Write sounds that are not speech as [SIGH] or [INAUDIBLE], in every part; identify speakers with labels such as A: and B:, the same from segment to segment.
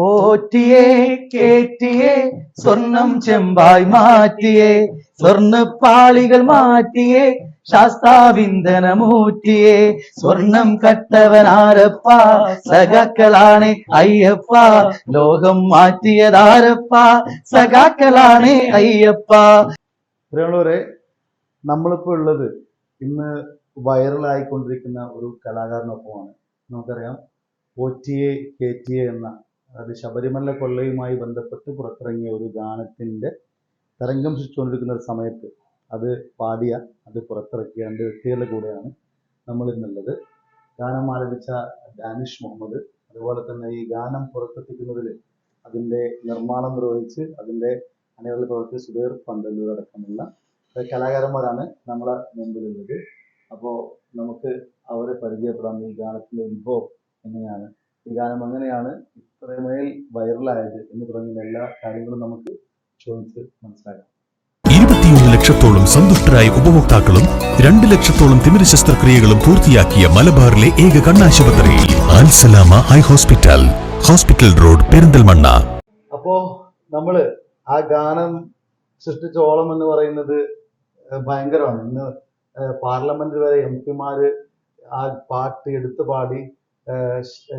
A: പോറ്റിയെ കേറ്റിയെ സ്വർണം ചെമ്പായി മാറ്റിയേ സ്വർണപ്പാളികൾ മാറ്റിയേ ശാസ്താവിന്ദനമൂറ്റിയേ. സ്വർണം കട്ടവനാരപ്പ സഖാക്കളാണ് അയ്യപ്പ. ലോകം മാറ്റിയതാരപ്പ സഖാക്കളാണ് അയ്യപ്പ.
B: പ്രിയമുള്ളവരെ നമ്മളിപ്പോൾ ഉള്ളത് ഇന്ന് വൈറലായിക്കൊണ്ടിരിക്കുന്ന ഒരു കലാകാരനൊപ്പമാണ്. നമുക്കറിയാം പോറ്റിയെ കേറ്റിയെ എന്ന അതായത് ശബരിമല കൊള്ളയുമായി ബന്ധപ്പെട്ട് പുറത്തിറങ്ങിയ ഒരു ഗാനത്തിന്റെ തരംഗം സൃഷ്ടിച്ചുകൊണ്ടിരിക്കുന്ന ഒരു സമയത്ത് അത് പാടിയ അത് പുറത്തിറക്കിയ രണ്ട് വ്യക്തികളുടെ കൂടെയാണ് നമ്മൾ ഇന്നുള്ളത് ഗാനം ആലപിച്ച ഡാനിഷ് മുഹമ്മദ് അതുപോലെ തന്നെ ഈ ഗാനം പുറത്തെത്തിക്കുന്നതിൽ അതിന്റെ നിർമ്മാണം നിർവഹിച്ച് അതിന്റെ അണികളിൽ പ്രവർത്തിച്ച സുബൈർ പന്തല്ലൂർ അടക്കമുള്ള കലാകാരന്മാരാണ് നമ്മളെ മുമ്പിലുള്ളത്. അപ്പോൾ നമുക്ക് അവരെ പരിചയപ്പെടാം ഈ ഗാനത്തിന്റെ ഉത്ഭവം എങ്ങനെയാണ്. ഈ ഗാനം അങ്ങനെയാണ് ഇത്രമേൽ വൈറലായത് എന്ന് തുടങ്ങുന്ന എല്ലാ കാര്യങ്ങളും നമുക്ക് ചോദിച്ച് മനസ്സിലാക്കാം.
C: ഇരുപത്തിയൊന്ന് ലക്ഷത്തോളം സന്തുഷ്ടരായ ഉപഭോക്താക്കളും രണ്ട് ലക്ഷത്തോളം തിമിര ശസ്ത്രക്രിയകളും പൂർത്തിയാക്കിയ മലബാറിലെ ഏക കണ്ണാശുപത്രിയിൽ Alsalama eye hospital hospital road Perinthalmanna.
B: അപ്പോ നമ്മൾ ആ ഗാനം സൃഷ്ടിച്ച ഓളം എന്ന് പറയുന്നത് ഭയങ്കരമാണ്. ഇന്ന് പാർലമെന്റ് വരെ എം പിമാര് ആ പാട്ട് എടുത്തു പാടി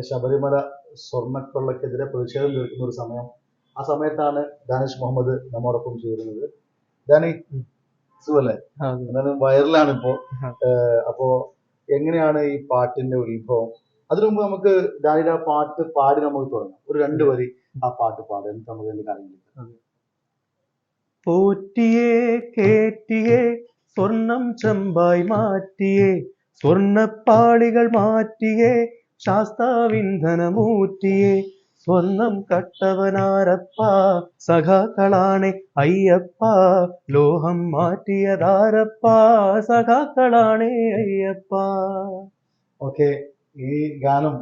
B: ശബരിമല സ്വർണക്കൊള്ളക്കെതിരെ പ്രതിഷേധം തീർക്കുന്ന ഒരു സമയം. ആ സമയത്താണ് ദാനിഷ് മുഹമ്മദ് നമ്മോടൊപ്പം ചേരുന്നത്. ദാനി സുഖല്ലേ? എന്നാലും വൈറലാണ് ഇപ്പോ അപ്പോ എങ്ങനെയാണ് ഈ പാട്ടിന്റെ ഉത്ഭവം? അതിനു മുമ്പ് നമുക്ക് ഡാനിയുടെ ആ പാട്ട് പാടി നമുക്ക് തുടങ്ങാം. ഒരു രണ്ടു വരി ആ പാട്ട് പാടുക. എന്നിട്ട് നമുക്ക് എന്റെ കാര്യങ്ങൾ
A: പോറ്റിയെ കേറ്റിയെ സ്വർണം ചെമ്പായി മാറ്റിയേ സ്വർണപ്പാളികൾ മാറ്റിയേ ശാസ്താവിന്ധനമൂറ്റിയേ സ്വർണം കട്ടവനാരപ്പ സഖാക്കളാണെ അയ്യപ്പ ലോഹം മാറ്റിയതാരപ്പ സഖാക്കളാണെ അയ്യപ്പ.
B: ഓക്കെ ഈ ഗാനം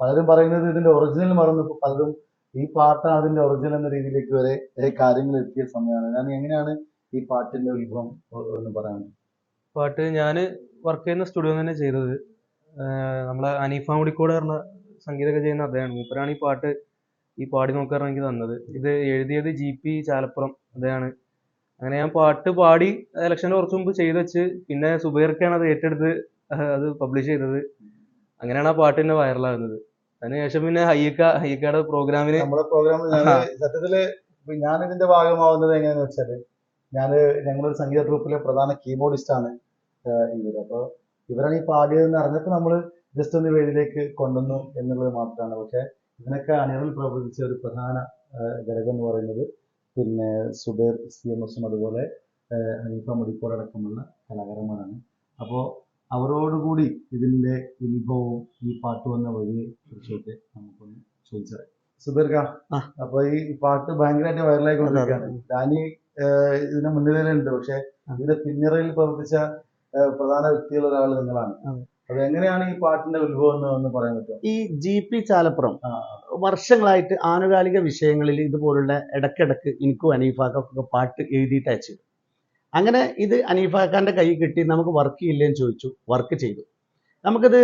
B: പലരും പറയുന്നത് ഇതിന്റെ ഒറിജിനൽ മറന്നു ഇപ്പൊ പലരും ഈ പാട്ടാണ് അതിന്റെ ഒറിജിനൽ എന്ന രീതിയിലേക്ക് വരെ കാര്യങ്ങൾ എത്തിയ സമയമാണ്. ഞാൻ എങ്ങനെയാണ് ഈ പാട്ടിന്റെ ഉത്ഭവം ഒന്ന് പറയാൻ?
D: പാട്ട് ഞാൻ വർക്ക് ചെയ്യുന്ന സ്റ്റുഡിയോ തന്നെ ചെയ്തത്. നമ്മളെ അനീഫ മുടിക്കോട് പറഞ്ഞ സംഗീതമൊക്കെ ചെയ്യുന്ന അദ്ദേഹമാണ്. മൂപ്പരാണ് ഈ പാട്ട് ഈ പാടി നോക്കാൻ എനിക്ക് തന്നത്. ഇത് എഴുതിയത് ജി പി ചാലപ്പുറം അദ്ദേഹമാണ്. അങ്ങനെ ഞാൻ പാട്ട് പാടി ഇലക്ഷന് കുറച്ച് മുമ്പ് ചെയ്ത് വെച്ച് പിന്നെ സുബൈർക്കാണ് അത് ഏറ്റെടുത്ത് അത് പബ്ലിഷ് ചെയ്തത്. അങ്ങനെയാണ് ആ പാട്ട് തന്നെ വൈറലാകുന്നത്. അതിനുശേഷം പിന്നെ ഹയ്യക്ക ഹയ്യക്കയുടെ പ്രോഗ്രാമിന്
B: നമ്മുടെ പ്രോഗ്രാമിൽ. സത്യത്തിൽ ഞാൻ ഇതിന്റെ ഭാഗമാവുന്നത് എങ്ങനെയാന്ന് വെച്ചാൽ ഞാൻ ഞങ്ങളൊരു സംഗീത ഗ്രൂപ്പിലെ പ്രധാന കീബോർഡിസ്റ്റ് ആണ് ഇവർ. അപ്പൊ ഇവരാണ് ഈ പാടിയതെന്ന് അറിഞ്ഞപ്പോൾ നമ്മൾ ജസ്റ്റ് ഒന്ന് വേദിയിലേക്ക് കൊണ്ടുവന്നു എന്നുള്ളത് മാത്രമാണ്. പക്ഷേ ഇതിനൊക്കെ അണികളിൽ പ്രവർത്തിച്ച ഒരു പ്രധാന ഘടകം എന്ന് പറയുന്നത് പിന്നെ സുബേർ സി എം എസും അതുപോലെ അനീഫ ഹനീഫ മുടിക്കോട് അടക്കമുള്ള കലാകാരന്മാരാണ്. അപ്പോൾ അവരോടുകൂടി ഇതിന്റെ ഉത്ഭവവും ഈ പാട്ട് വന്ന വഴിയെ കുറിച്ചൊക്കെ നമുക്കൊന്ന് ചോദിച്ചറിയാം. സുബൈർ ഖാ അപ്പൊ ഈ പാട്ട് ഭയങ്കരമായിട്ട് വൈറലായിക്കൊണ്ടിരിക്കുകയാണ് ഡാനി ഇതിന്റെ മുൻനിരയിലുണ്ട്. പക്ഷെ ഇതിന്റെ പിന്നിറയിൽ പ്രവർത്തിച്ച പ്രധാന വ്യക്തിയുള്ള ഒരാൾ നിങ്ങളാണ്.
A: അത്.
B: എങ്ങനെയാണ് ഈ പാട്ടിന്റെ ഉത്ഭവം എന്ന് പറയാൻ പറ്റുമോ?
A: ഈ ജി പി ചാലപ്പുറം വർഷങ്ങളായിട്ട് ആനുകാലിക വിഷയങ്ങളിൽ ഇതുപോലുള്ള ഇടക്കിടക്ക് എനിക്കും അനീഫാക്കൊക്കെ പാട്ട് എഴുതിയിട്ട് അയച്ചു. അങ്ങനെ ഇത് അനീഫാക്കാന്റെ കൈ കിട്ടി നമുക്ക് വർക്ക് ഇല്ലേന്ന് ചോദിച്ചു വർക്ക് ചെയ്തു. നമുക്കിത്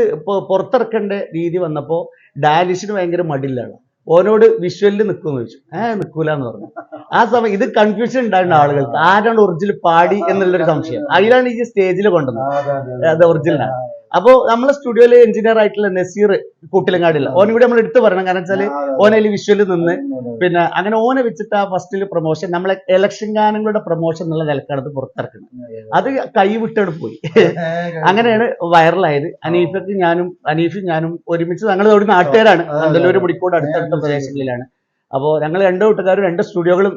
A: പുറത്തിറക്കേണ്ട രീതി വന്നപ്പോൾ ഡയാലിസിന് ഭയങ്കര മടില്ലാണ് ഓനോട് വിഷ്വലിൽ നിൽക്കുമെന്ന് ചോദിച്ചു. ഏഹ് നിൽക്കൂല എന്ന് പറഞ്ഞു. ആ സമയം ഇത് കൺഫ്യൂഷൻ ഉണ്ടായിരുന്ന ആളുകൾക്ക് ആരാണ് ഒറിജിനൽ പാടി എന്നുള്ളൊരു സംശയം. അതിലാണ് ഈ സ്റ്റേജിൽ കൊണ്ടുവന്നത്.
B: അത്
A: ഒറിജിനലാണ് അപ്പോ നമ്മളെ സ്റ്റുഡിയോയിലെ എഞ്ചിനീയർ ആയിട്ടുള്ള നസീർ കൂട്ടിലങ്ങാടില്ല ഓൻ കൂടി നമ്മൾ എടുത്തു പറയണം കാരണം വെച്ചാൽ
B: ഓനെ അതെ,
A: ഓനയിൽ വിഷ്വൽ നിന്ന്
B: അതെ, അതെ.
A: പിന്നെ അങ്ങനെ ഓനെ വെച്ചിട്ട് ആ ഫസ്റ്റിൽ പ്രൊമോഷൻ നമ്മളെ ഇലക്ഷൻ ഗാനങ്ങളുടെ പ്രൊമോഷൻ എന്നുള്ള നിലക്കാണ് ഇത് പുറത്തിറക്കുന്നത്. അത് കൈവിട്ടോട് പോയി. അങ്ങനെയാണ് വൈറലായത് അനീഫക്ക് ഞാനും അനീഫും ഞാനും ഒരുമിച്ച് ഞങ്ങൾ ഒരു നാട്ടുകാരാണ്.
B: അതെ, അതെ.
A: നല്ലൊരു മുടിക്കോട് അടുത്തടുത്ത. പ്രദേശങ്ങളിലാണ്. അപ്പോൾ ഞങ്ങൾ രണ്ട് കൂട്ടുകാരും രണ്ട് സ്റ്റുഡിയോകളും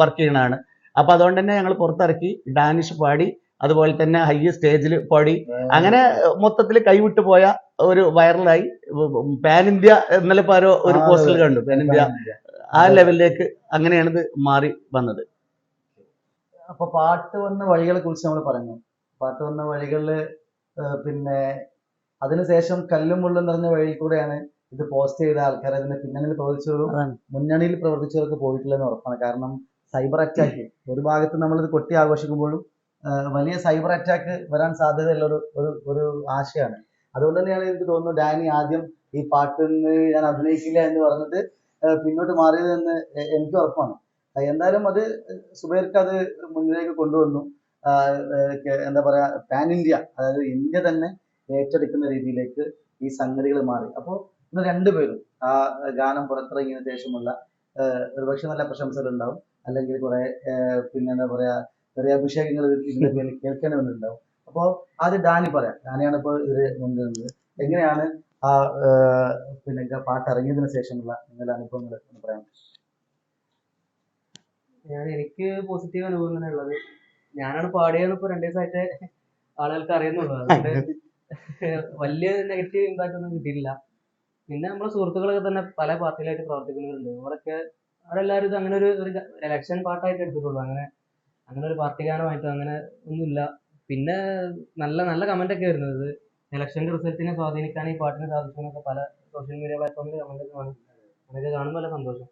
A: വർക്ക് ചെയ്യണതാണ് അപ്പൊ അതുകൊണ്ട് തന്നെ ഞങ്ങൾ പുറത്തിറക്കി ഡാനിഷ് പാടി അതുപോലെ തന്നെ ഹൈ സ്റ്റേജിൽ പാടി. അങ്ങനെ മൊത്തത്തിൽ കൈവിട്ടു പോയ ഒരു വൈറലായി പാൻ ഇന്ത്യ ഇന്നലെ ഇപ്പൊ ആരോ ഒരു പോസ്റ്റിൽ കണ്ടു. പാൻ ഇന്ത്യ ആ ലെവലിലേക്ക് അങ്ങനെയാണ് ഇത് മാറി വന്നത്.
B: അപ്പൊ പാട്ട് വന്ന വഴികളെ കുറിച്ച് നമ്മൾ പറഞ്ഞു. പാട്ട് വന്ന വഴികളിൽ പിന്നെ അതിനുശേഷം കല്ലും മുള്ളും നിറഞ്ഞ വഴി കൂടെയാണ് ഇത് പോസ്റ്റ് ചെയ്ത ആൾക്കാർ അതിന്റെ പിന്നണിയിൽ പ്രവർത്തിച്ചവരും. മുന്നണിയിൽ പ്രവർത്തിച്ചവർക്ക് പോയിട്ടില്ലെന്ന് ഉറപ്പാണ്. കാരണം സൈബർ അറ്റാക്ക് ഒരു ഭാഗത്ത് ഇത് കൊട്ടി ആഘോഷിക്കുമ്പോഴും വലിയ സൈബർ അറ്റാക്ക് വരാൻ സാധ്യതയുള്ള ഒരു ഒരു ഒരു ആശയമാണ് അതുകൊണ്ട് തന്നെയാണ് എനിക്ക് തോന്നുന്നു ഡാനി ആദ്യം ഈ പാട്ടിൽ നിന്ന് ഞാൻ അഭിനയിക്കില്ല എന്ന് പറഞ്ഞിട്ട് പിന്നോട്ട് മാറിയതെന്ന് എനിക്ക് ഉറപ്പാണ്. എന്തായാലും അത് സുബൈർക്ക് അത് മുന്നിലേക്ക് കൊണ്ടുവന്നു. എന്താ പറയാ പാൻ ഇന്ത്യ അതായത് ഇന്ത്യ തന്നെ ഏറ്റെടുക്കുന്ന രീതിയിലേക്ക് ഈ സംഗതികൾ മാറി. അപ്പോൾ ഇന്ന് രണ്ടുപേരും ആ ഗാനം പുറത്തിറങ്ങിയതിനു ശേഷമുള്ള ഒരുപക്ഷെ നല്ല പ്രശംസകൾ ഉണ്ടാവും അല്ലെങ്കിൽ കുറെ പിന്നെ എന്താ പറയാ ചെറിയ അഭിഷേകങ്ങൾ ഇതിന്റെ പേരിൽ കേൾക്കണമെന്നുണ്ടാവും. അപ്പോൾ ആദ്യം ഡാനി പറയാം. ഡാനിയാണ് ഇപ്പോൾ ഇതിൽ മുൻനിന്നത് എങ്ങനെയാണ് ആ പിന്നെ പാട്ട് ഇറങ്ങിയതിനു ശേഷമുള്ള നിങ്ങളുടെ അനുഭവങ്ങൾ എന്ന് പറയാം
D: ഞാൻ എനിക്ക് പോസിറ്റീവ് അനുഭവം തന്നെ ഉള്ളത്. ഞാനാണ് പാടിയെന്ന് ഇപ്പൊ രണ്ടു ദിവസമായിട്ട് ആളുകൾക്ക് അറിയുന്നുള്ളൂ. അതുകൊണ്ട് വലിയ നെഗറ്റീവ് ഇമ്പാക്റ്റ് ഒന്നും കിട്ടിയില്ല പിന്നെ നമ്മളെ സുഹൃത്തുക്കളൊക്കെ തന്നെ പല പാർട്ടിയിലായിട്ട് പ്രവർത്തിക്കുന്നവരുണ്ട്. അവരൊക്കെ അവരെല്ലാവരും ഇത് അങ്ങനെ ഒരു ഒരു ഇലക്ഷൻ പാട്ടായിട്ട് എടുത്തിട്ടുള്ളൂ. അങ്ങനെ അങ്ങനെ ഒരു പാർട്ടി ഗാനമായിട്ട് അങ്ങനെ ഒന്നുമില്ല. പിന്നെ നല്ല നല്ല കമന്റ് ഒക്കെ വരുന്നത്. ഇലക്ഷന്റെ റിസൾട്ടിനെ സ്വാധീനിക്കാൻ ഈ പാട്ടിനെ സാധിച്ചു എന്നൊക്കെ പല സോഷ്യൽ മീഡിയ പ്ലാറ്റ്ഫോമിൽ കമന്റ് ഒക്കെ കാണും അതൊക്കെ കാണുമ്പോൾ നല്ല സന്തോഷം.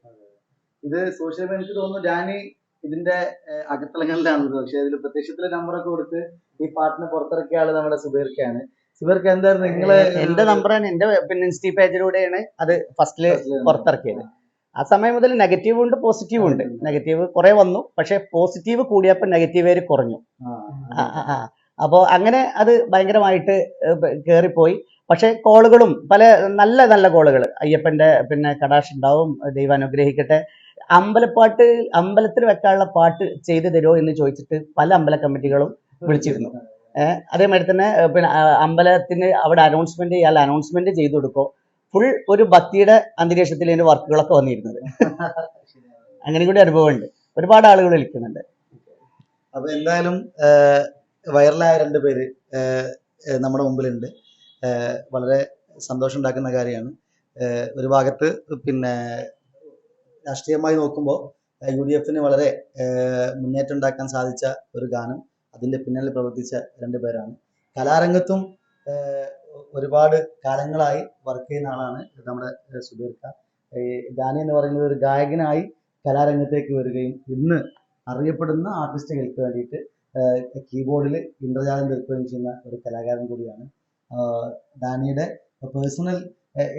B: ഇത് സോഷ്യൽ മീഡിയ എനിക്ക് തോന്നുന്നു ഡാനി ഇതിന്റെ ഏഹ് അകത്തളങ്ങളിലാണുള്ളത്. പക്ഷെ അതിൽ പ്രത്യക്ഷത്തിലെ നമ്പറൊക്കെ കൊടുത്ത് ഈ പാട്ടിനെ പുറത്തിറക്കിയ ആൾ നമ്മുടെ സുബീർക്കാണ്. സുബീർക്ക് എന്തായിരുന്നു നിങ്ങൾ
A: എന്റെ നമ്പറാണ് എന്റെ പിന്നെ ഇൻസ്റ്റി പേജിലൂടെയാണ് അത് ഫസ്റ്റിൽ പുറത്തിറക്കിയത്. ആ സമയം മുതൽ നെഗറ്റീവ് ഉണ്ട് പോസിറ്റീവ് ഉണ്ട്. നെഗറ്റീവ് കുറെ വന്നു പക്ഷെ പോസിറ്റീവ് കൂടിയപ്പോൾ നെഗറ്റീവ് പേര് കുറഞ്ഞു. അപ്പോൾ അങ്ങനെ അത് ഭയങ്കരമായിട്ട് കയറിപ്പോയി പക്ഷെ കോളുകളും പല നല്ല നല്ല കോളുകൾ അയ്യപ്പന്റെ പിന്നെ കടാഷ് ഉണ്ടാവും ദൈവം അനുഗ്രഹിക്കട്ടെ. അമ്പലപ്പാട്ട് അമ്പലത്തിൽ വെക്കാനുള്ള പാട്ട് ചെയ്തു തരുമോ എന്ന് ചോദിച്ചിട്ട് പല അമ്പല കമ്മിറ്റികളും വിളിച്ചിരുന്നു. ഏഹ് അതേമാതിരി തന്നെ പിന്നെ അമ്പലത്തിന് അവിടെ അനൗൺസ്മെന്റ് ചെയ്യാൻ അനൗൺസ്മെന്റ് ചെയ്തു കൊടുക്കോ. ഫുൾ ഒരു ഭക്തിയുടെ അന്തരീക്ഷത്തിൽ ഇതിന്റെ വർക്കുകളൊക്കെ വന്നിരുന്നത്. [LAUGHS] അങ്ങനെ കൂടി അനുഭവമുണ്ട്. ഒരുപാട് ആളുകൾ വിളിക്കുന്നുണ്ട്.
B: അപ്പൊ എന്തായാലും വൈറലായ രണ്ട് പേര് നമ്മുടെ മുമ്പിലുണ്ട്. വളരെ സന്തോഷം ഉണ്ടാക്കുന്ന കാര്യമാണ് ഒരു ഭാഗത്ത് പിന്നെ രാഷ്ട്രീയമായി നോക്കുമ്പോൾ യു ഡി എഫിന് വളരെ മുന്നേറ്റം ഉണ്ടാക്കാൻ സാധിച്ച ഒരു ഗാനം അതിന്റെ പിന്നിൽ പ്രവർത്തിച്ച രണ്ട് പേരാണ്. കലാരംഗത്തും ഒരുപാട് കാലങ്ങളായി വർക്ക് ചെയ്യുന്ന ആളാണ് നമ്മുടെ ഖാൻ ഈ ഡാനി എന്ന് പറയുന്നത് ഒരു ഗായകനായി കലാരംഗത്തേക്ക് വരികയും ഇന്ന് അറിയപ്പെടുന്ന ആർട്ടിസ്റ്റുകൾക്ക് വേണ്ടിയിട്ട് കീബോർഡിൽ ഇന്ദ്രജാലം തീർക്കുകയും ചെയ്യുന്ന ഒരു കലാകാരൻ കൂടിയാണ്. ഡാനിയുടെ പേഴ്സണൽ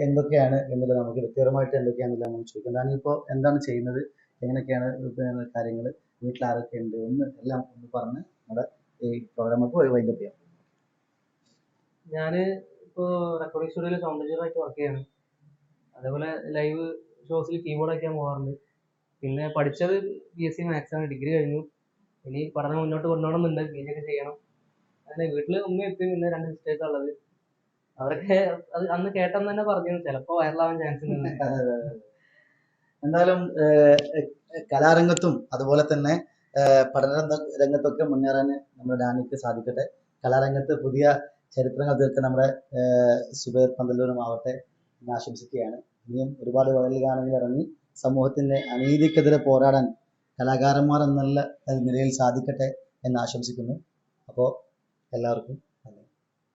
B: എന്തൊക്കെയാണ് എന്നുള്ളത് നമുക്ക് വ്യക്തിപരമായിട്ട് എന്തൊക്കെയാണെന്നുള്ളത് നമ്മൾ ചോദിക്കാം. ഡാനി ഇപ്പോൾ എന്താണ് ചെയ്യുന്നത്? എങ്ങനെയൊക്കെയാണ് കാര്യങ്ങൾ വീട്ടിൽ ആരൊക്കെ ഉണ്ട്? ഒന്ന് എല്ലാം ഒന്ന് പറഞ്ഞ് നമ്മുടെ ഈ പ്രോഗ്രാമൊക്കെ വൈൻഡപ്പ് ചെയ്യാം.
D: ഞാൻ ഇപ്പോ റെക്കോർഡിംഗ് സ്റ്റുഡിയോയിൽ സൗണ്ട് ആയിട്ട് വർക്ക് ചെയ്യാണ്. അതേപോലെ ലൈവ് ഷോസിൽ കീബോർഡ് ഒക്കെ പോകാറുണ്ട് പിന്നെ പഠിച്ചത് ബി എസ് സി മാത്സാണ് ഡിഗ്രി കഴിഞ്ഞു. ഇനി പഠനം മുന്നോട്ട് കൊണ്ടുപോകണമെന്നുണ്ട്. പി ജി ഒക്കെ ചെയ്യണം. അങ്ങനെ വീട്ടിൽ ഉമ്മയും എത്തി പിന്നെ രണ്ട് സിസ്റ്റേഴ്സ് ഉള്ളത്. അവരൊക്കെ അത് അന്ന് കേട്ടെന്ന് തന്നെ പറഞ്ഞു ചിലപ്പോൾ വൈറലാവാൻ ചാൻസ് ഉണ്ട്. [LAUGHS]
B: എന്തായാലും കലാരംഗത്തും അതുപോലെ തന്നെ പഠന രംഗ- രംഗത്തൊക്കെ മുന്നേറാൻ നമ്മുടെ ഡാനിക്ക് സാധിക്കട്ടെ. കലാരംഗത്ത് പുതിയ ചരിത്രങ്ങൾ തീർക്കാൻ നമ്മുടെ സുബേർ പന്തല്ലൂരും ആവട്ടെ എന്ന് ആശംസിക്കുകയാണ്. ഇനിയും ഒരുപാട് വയലിൽ ഗാനങ്ങൾ ഇറങ്ങി സമൂഹത്തിന്റെ അനീതിക്കെതിരെ പോരാടാൻ കലാകാരന്മാർ എന്നുള്ള നിലയിൽ സാധിക്കട്ടെ എന്ന് ആശംസിക്കുന്നു. അപ്പോൾ എല്ലാവർക്കും